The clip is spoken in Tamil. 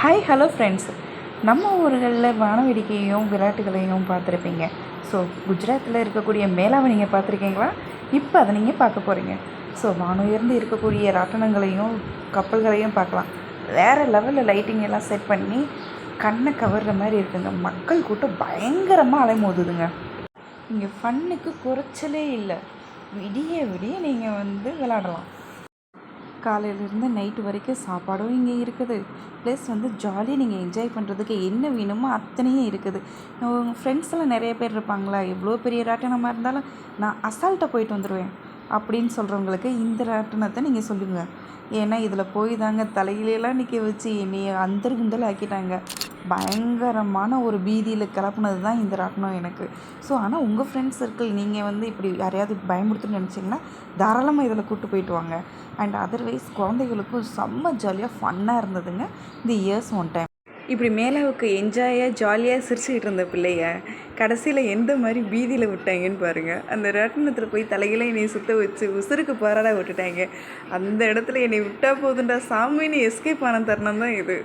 ஹாய் ஹலோ ஃப்ரெண்ட்ஸ் நம்ம ஊர்களில் வானவேடிக்கையையும் விளையாட்டுகளையும் பார்த்துருப்பீங்க. ஸோ குஜராத்தில் இருக்கக்கூடிய மேலாவை நீங்கள் பார்த்துருக்கீங்களா? இப்போ அதை நீங்கள் பார்க்க போகிறீங்க ஸோ வானுயர்ந்து இருக்கக்கூடிய ராட்டனங்களையும் கப்பல்களையும் பார்க்கலாம். வேறு லெவலில் லைட்டிங் எல்லாம் செட் பண்ணி கண்ணை கவர்ற மாதிரி இருக்குங்க. மக்கள் கூட்டம் பயங்கரமாக அலைமோதுதுங்க. இங்கே ஃபன்னுக்கு குறைச்சலே இல்லை. விடிய விடிய நீங்கள் வந்து விளாடலாம் காலையிலேருந்து நைட்டு வரைக்கும் சாப்பாடும் இங்கே இருக்குது. ப்ளஸ் வந்து ஜாலியாக நீங்கள் என்ஜாய் பண்ணுறதுக்கு என்ன வேணுமோ அத்தனையும் இருக்குது. உங்கள் ஃப்ரெண்ட்ஸ் எல்லாம் நிறைய பேர் இருப்பாங்களா? எவ்வளோ பெரிய ராட்டனமாக இருந்தாலும் நான் அசால்ட்டாக போயிட்டு வந்துடுவேன் அப்படின்னு சொல்கிறவங்களுக்கு இந்த ராட்டினத்தை நீங்கள் சொல்லுங்கள் ஏன்னா இதில் போய் தாங்க தலையிலலாம் நிற்க வச்சு என்னைய அந்தர் குந்தல் ஆக்கிட்டாங்க. பயங்கரமான ஒரு பீதியில் கிளப்புனது தான் இந்த ராட்டினம் எனக்கு. ஸோ ஆனால் உங்கள் ஃப்ரெண்ட்ஸ் சர்க்கிள் நீங்கள் வந்து இப்படி யாரையாவது பயமுறுத்துன்னு நினச்சிங்கன்னா தாராளமாக இதில் கூப்பிட்டு போயிட்டு வாங்க. அண்ட் அதர்வைஸ் குழந்தைகளுக்கும் செம்ம ஜாலியாக ஃபன்னாக இருந்ததுங்க. இந்த இயர்ஸ் ஒன் டைம் இப்படி மேலாவுக்கு என்ஜாயாக ஜாலியாக சிரிச்சுக்கிட்டு இருந்த பிள்ளைய கடைசியில் எந்த மாதிரி பீதியில் விட்டாங்கன்னு பாருங்கள் அந்த ரட்டினத்தில் போய் தலையில் என்னை சுத்த வச்சு உசுருக்கு பாராட விட்டுட்டாங்க. அந்த இடத்துல என்னை விட்டா போதுண்டா சாமின்னு எஸ்கேப் ஆன தருணம் தான் இது.